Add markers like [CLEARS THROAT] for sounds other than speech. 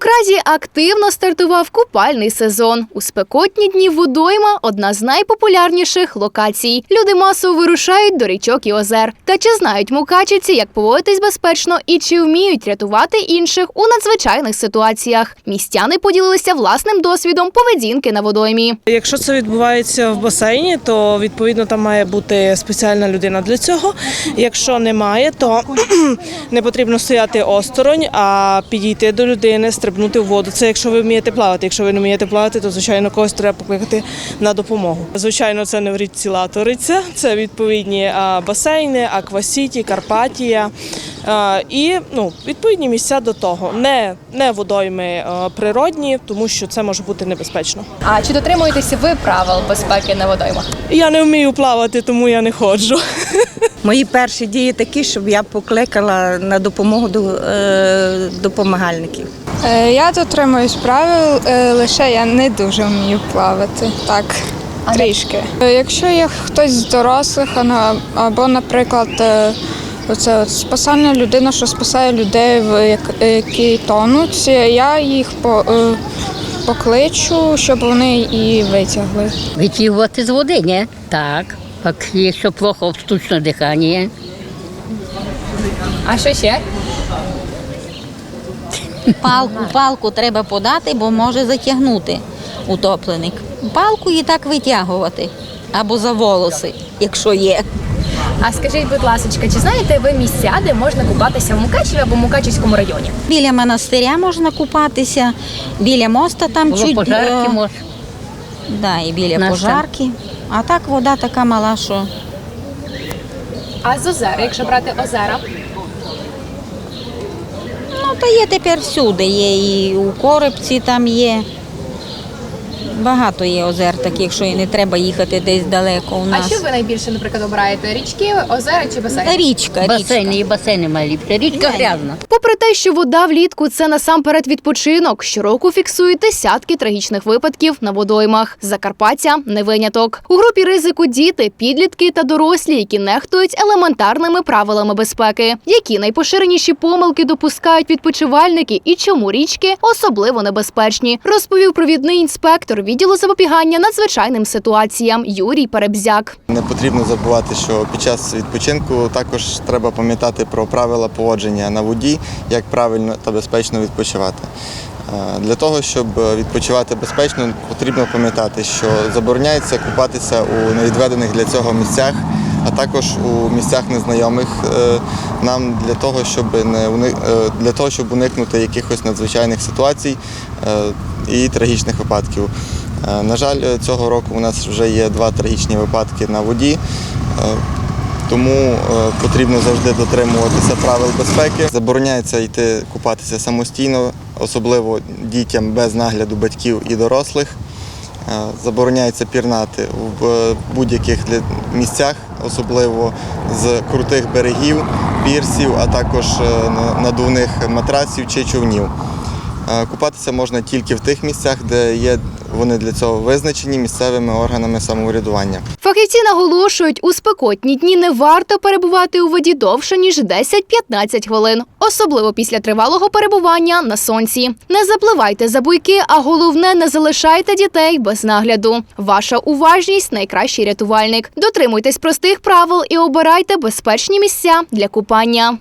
Кразі активно стартував купальний сезон. У спекотні дні водойма одна з найпопулярніших локацій. Люди масово вирушають до річок і озер. Та чи знають мукачівці, як поводитись безпечно і чи вміють рятувати інших у надзвичайних ситуаціях? Містяни поділилися власним досвідом поведінки на водоймі. Якщо це відбувається в басейні, то відповідно там має бути спеціальна людина для цього. Якщо немає, то [CLEARS THROAT] не потрібно стояти осторонь, а підійти до людини, стрибнути в воду. Це якщо ви вмієте плавати. Якщо ви не вмієте плавати, то звичайно когось треба покликати на допомогу. Звичайно, це не в річці Латориця, це відповідні басейни, Аквасіті, Карпатія. І ну, відповідні місця до того, не, не водойми природні, тому що це може бути небезпечно. А чи дотримуєтеся ви правил безпеки на водоймах? Я не вмію плавати, тому я не ходжу. Мої перші дії такі, щоб я покликала на допомогу до е, допомагальників. Е, Я дотримуюсь правил, е, лише я не дуже вмію плавати. Так, трішки. Якщо є хтось з дорослих, або, наприклад, оце от спасальна людина, що спасає людей, які тонуть, я їх по, покличу, щоб вони і витягли. Витягувати з води, ні? Так. Так, якщо плохо штучне дихання, А що ще? Палку, палку треба подати, бо може затягнути утопленик. Палку і так витягувати. Або за волоси, якщо є. А скажіть, будь ласка, чи знаєте ви місця, де можна купатися в Мукачеві або Мукачівському районі? Біля монастиря можна купатися, біля моста там було чуть пожарки, е, може. Да, і біля Наша. пожарки. А так вода така мала, що А з озера, якщо брати озера? ну та є тепер всюди. Є і у коробці там є. Багато є озер таких, що і не треба їхати десь далеко у А що ви найбільше, наприклад, обираєте? Річки, озера чи басейни? Та річка, басейни і басейни малі ліпше. Річка грязна. Попри те, що вода влітку це насамперед відпочинок, щороку фіксують десятки трагічних випадків на водоймах. Закарпаття не виняток. У групі ризику діти, підлітки та дорослі, які нехтують елементарними правилами безпеки. Які найпоширеніші помилки допускають відпочивальники і чому річки особливо небезпечні, розповів провідний інспектор відділу запобігання надзвичайним ситуаціям Юрій Перебзяк. Не потрібно забувати, що під час відпочинку також треба пам'ятати про правила поводження на воді, як правильно та безпечно відпочивати. Е, Для того, щоб відпочивати безпечно, потрібно пам'ятати, що забороняється купатися у невідведених для цього місцях, а також у місцях незнайомих е, нам для того, щоб не е, для того, щоб уникнути якихось надзвичайних ситуацій і трагічних випадків. Е, На жаль, цього року у нас вже є два трагічні випадки на воді. Е, Тому е, потрібно завжди дотримуватися правил безпеки. Забороняється йти купатися самостійно, особливо дітям без нагляду батьків і дорослих. Забороняється пірнати в будь-яких місцях, особливо з крутих берегів, пірсів, а також надувних матраців чи човнів. Купатися можна тільки в тих місцях, де є вони для цього визначені місцевими органами самоврядування. Фахівці наголошують, у спекотні дні не варто перебувати у воді довше ніж 10-15 хвилин, особливо після тривалого перебування на сонці. Не запливайте за буйки, а головне не залишайте дітей без нагляду. Ваша уважність найкращий рятувальник. Дотримуйтесь простих правил і обирайте безпечні місця для купання.